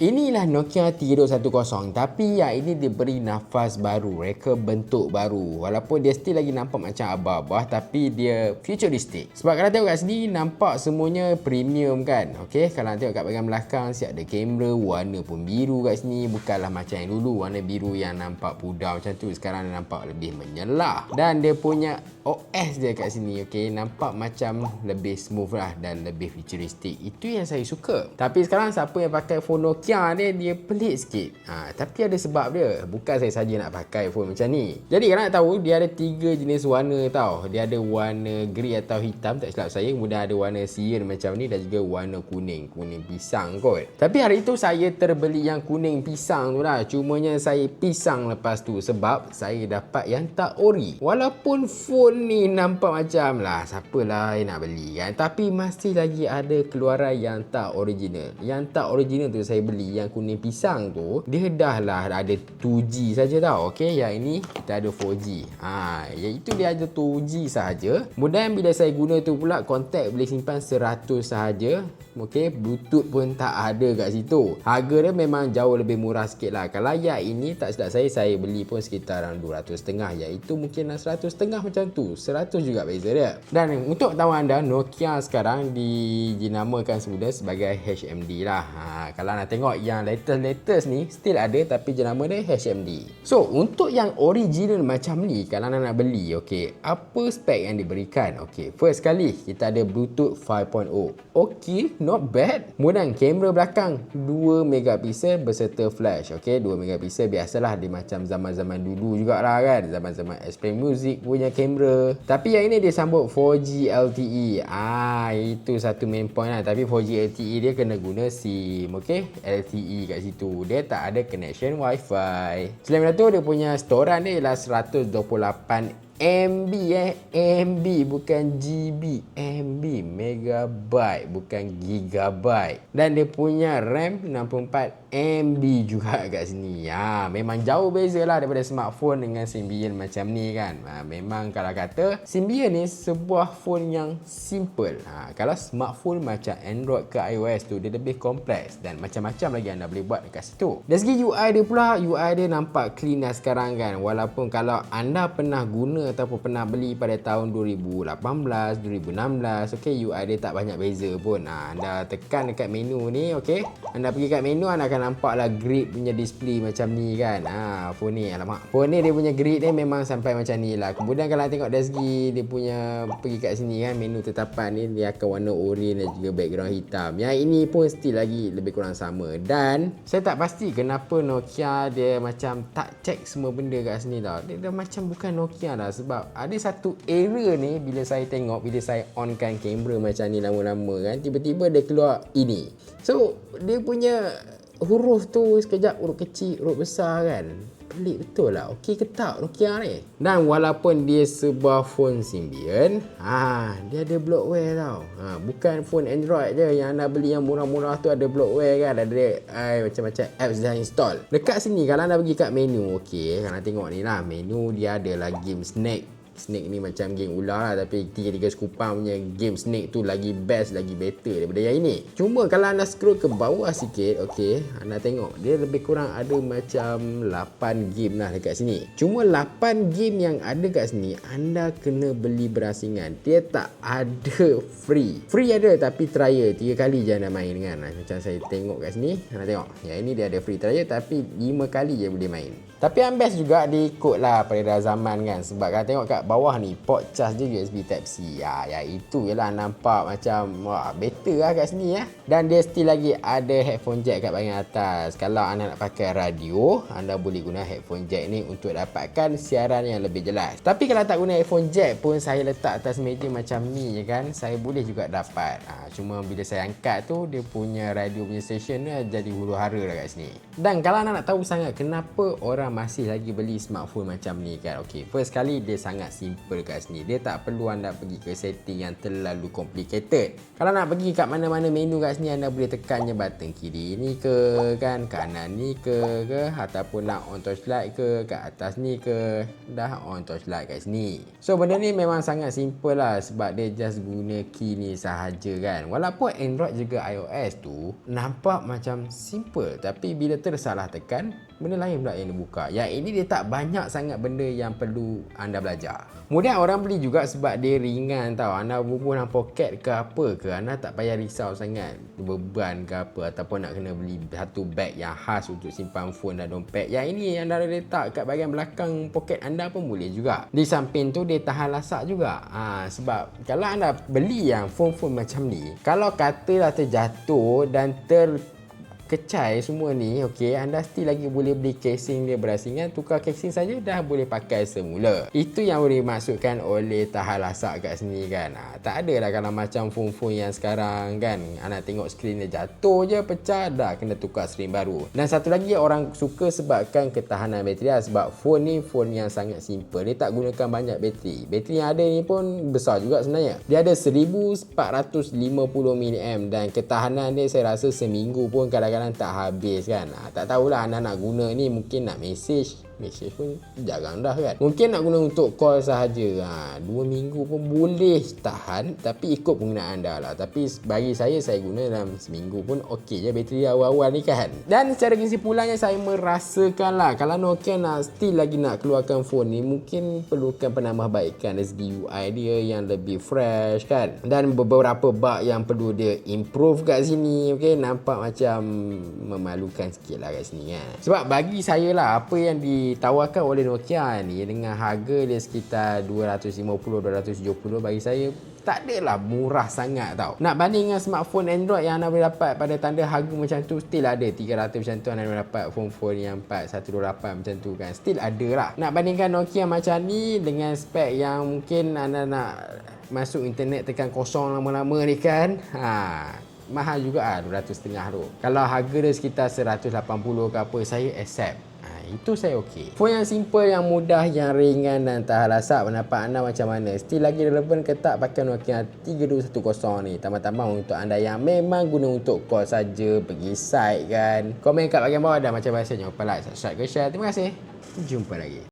Inilah Nokia 3210 tapi yang ini diberi nafas baru, reka bentuk baru. Walaupun dia still lagi nampak macam abah-abah tapi dia futuristic. Sebab kalau tengok kat sini nampak semuanya premium kan. Okey, kalau tengok kat bahagian belakang siap ada kamera, warna pun biru kat sini. Bukanlah macam yang dulu warna biru yang nampak pudar macam tu. Sekarang dia nampak lebih menyelah. Dan dia punya OS dia kat sini okey, nampak macam lebih smooth lah dan lebih futuristic. Itu yang saya suka. Tapi sekarang siapa yang pakai phone Nokia Nokia ni dia pelik sikit. Ha, tapi ada sebab dia. Bukan saya saja nak pakai phone macam ni. Jadi kalau nak tahu dia ada tiga jenis warna tau. Dia ada warna grey atau hitam tak silap saya. Kemudian ada warna cyan macam ni dan juga warna kuning. Kuning pisang kot. Tapi hari itu saya terbeli yang kuning pisang tu lah. Cumanya saya pisang lepas tu sebab saya dapat yang tak ori. Walaupun phone ni nampak macam lah siapalah yang nak beli kan. Tapi masih lagi ada keluaran yang tak original. Yang tak original tu saya beli beli yang kuning pisang tu dia dah lah ada 2G saja tau okey yang ini kita ada 4G ha yang itu dia ada 2G saja kemudian bila saya guna tu pula kontak boleh simpan 100 sahaja okey bluetooth pun tak ada kat situ. Harga dia memang jauh lebih murah sikit lah. Kalau yang ini tak silap saya saya beli pun sekitar 200 setengah. Iaitu mungkin 100 setengah macam tu. 100 juga beza dia. Dan untuk tahu anda Nokia sekarang dinamakan semula sebagai HMD lah. Ha, kalau nak tengok tengok yang latest-latest ni still ada tapi jenama dia HMD. So, untuk yang original macam ni kalau nak, nak beli, okey, apa spek yang diberikan? Okey, first kali kita ada Bluetooth 5.0. Okey, not bad. Kemudian kamera belakang 2 megapiksel berserta flash. Okey, 2 megapiksel biasalah di macam zaman-zaman dulu jugalah kan. Zaman-zaman Xplay Music punya kamera. Tapi yang ini dia sambut 4G LTE. Ah, itu satu main point lah. Tapi 4G LTE dia kena guna SIM. Okey, LTE kat situ. Dia tak ada connection Wi-Fi. Selain itu dia punya storan dia ialah 128 MB eh? MB bukan GB MB megabyte bukan gigabyte. Dan dia punya RAM 64 MB juga kat sini. Ya memang jauh beza lah daripada smartphone dengan Symbian macam ni kan. Ha, memang kalau kata Symbian ni sebuah phone yang simple. Ha, kalau smartphone macam Android ke iOS tu dia lebih kompleks dan macam-macam lagi anda boleh buat dekat situ. Dari segi UI dia pula UI dia nampak clean lah sekarang kan. Walaupun kalau anda pernah guna ataupun pernah beli pada tahun 2018, 2016, okey UI dia tak banyak beza pun. Ha, anda tekan dekat menu ni, okey. Anda pergi kat menu anda akan nampak lah grid punya display macam ni kan. Ha, phone ni alamak. Phone ni dia punya grid dia memang sampai macam ni lah. Kemudian kalau tengok dari segi dia punya pergi kat sini kan menu tetapan ni dia akan warna orange dan juga background hitam. Yang ini pun still lagi lebih kurang sama. Dan saya tak pasti kenapa Nokia dia macam tak check semua benda kat sini tau. Dia dah macam bukan Nokia dah sebab ada satu area ni bila saya tengok bila saya onkan kamera macam ni lama-lama kan tiba-tiba dia keluar ini. So dia punya huruf tu sekejap huruf kecil huruf besar kan pelik betul lah. Okey ke tak? Nokia ni dan walaupun dia sebuah phone Symbian ha, dia ada bloatware tau. Ha, bukan phone Android je. Yang anda beli yang murah-murah tu ada bloatware kan? Ada ay, macam-macam apps dah install. Dekat sini kalau anda pergi kat menu okey kalau tengok ni lah menu dia ada lah game Snake Snake ni macam game ular lah tapi tiga-tiga skupang punya game Snake tu lagi best lagi better daripada yang ini. Cuma kalau anda scroll ke bawah sikit ok anda tengok dia lebih kurang ada macam 8 game lah dekat sini. Cuma 8 game yang ada kat sini anda kena beli berasingan. Dia tak ada free. Free ada tapi trial. 3 kali je anda main kan macam saya tengok kat sini anda tengok yang ini dia ada free trial tapi 5 kali je boleh main tapi yang best juga dia ikut lah pada zaman kan. Sebab kalau tengok kat bawah ni port charge dia USB type C. Ya, ya itu ialah nampak macam wah better lah kat sini ya. Dan dia still lagi ada headphone jack kat bahagian atas. Kalau anda nak pakai radio anda boleh guna headphone jack ni untuk dapatkan siaran yang lebih jelas. Tapi kalau tak guna headphone jack pun saya letak atas meja macam ni je kan saya boleh juga dapat. Ha, cuma bila saya angkat tu dia punya radio punya station ni jadi huru hara lah kat sini. Dan kalau anda nak tahu sangat kenapa orang masih lagi beli smartphone macam ni kan. Okay, first kali dia sangat sangat simple kat sini. Dia tak perlu anda pergi ke setting yang terlalu complicated. Kalau nak pergi kat mana-mana menu kat sini anda boleh tekan je button kiri ni ke kan, kanan ni ke ke ataupun nak on torchlight ke kat atas ni ke dah on torchlight kat sini. So benda ni memang sangat simple lah sebab dia just guna key ni sahaja kan. Walaupun Android juga iOS tu nampak macam simple tapi bila tersalah tekan benda lain pula yang dibuka. Yang ini dia tak banyak sangat benda yang perlu anda belajar. Kemudian orang beli juga sebab dia ringan tau. Anda bubuh dalam poket ke apa ke. Anda tak payah risau sangat beban ke apa. Ataupun nak kena beli satu bag yang khas untuk simpan phone dan dompet. Yang ini anda letak kat bahagian belakang poket anda pun boleh juga. Di samping tu dia tahan lasak juga. Ha, sebab kalau anda beli yang phone-phone macam ni. Kalau katalah terjatuh dan ter kecai semua ni okey anda still lagi boleh beli casing dia berasingan tukar casing saja dah boleh pakai semula. Itu yang boleh dimaksudkan oleh tahan lasak kat sini kan? Ha, tak ada lah kalau macam phone-phone yang sekarang kan? Anak tengok skrin dia jatuh je pecah dah kena tukar skrin baru. Dan satu lagi orang suka sebabkan ketahanan bateri lah sebab phone ni phone yang sangat simple. Dia tak gunakan banyak bateri. Bateri yang ada ni pun besar juga sebenarnya. Dia ada 1450 mAh dan ketahanan dia saya rasa seminggu pun kadang-kadang kadang tak habis kan. Ha, tak tahulah anda nak guna ni mungkin nak message message pun jarang dah kan. Mungkin nak guna untuk call sahaja ha, dua minggu pun boleh tahan tapi ikut penggunaan anda lah. Tapi bagi saya saya guna dalam seminggu pun okey je bateri awal-awal ni kan. Dan secara kesimpulannya saya merasakan lah kalau Nokia nak still lagi nak keluarkan phone ni mungkin perlukan penambahbaikan dari segi UI dia yang lebih fresh kan. Dan beberapa bug yang perlu dia improve kat sini okay? nampak macam memalukan sikit lah kat sini kan. Sebab bagi saya lah apa yang di ditawarkan oleh Nokia ni dengan harga dia sekitar 250-270 bagi saya tak adalah murah sangat tau. Nak banding dengan smartphone Android yang anda boleh dapat pada tanda harga macam tu still ada 300 macam tu anda boleh dapat phone-phone yang 4128 macam tu kan. Still ada lah nak bandingkan Nokia macam ni dengan spek yang mungkin anda nak masuk internet tekan kosong lama-lama ni kan ha, mahal juga lah 200 setengah tu kalau harga dia sekitar 180 ke apa saya accept itu saya okey. Phone yang simple, yang mudah, yang ringan dan tahan lasak. Pendapat anda macam mana? Still lagi relevan ke tak pakai Nokia 3210 ni? Tambah-tambah untuk anda yang memang guna untuk call saja, pergi site kan. Komen kat bahagian bawah dan macam biasa jangan lupa like, subscribe ke share. Terima kasih. Jumpa lagi.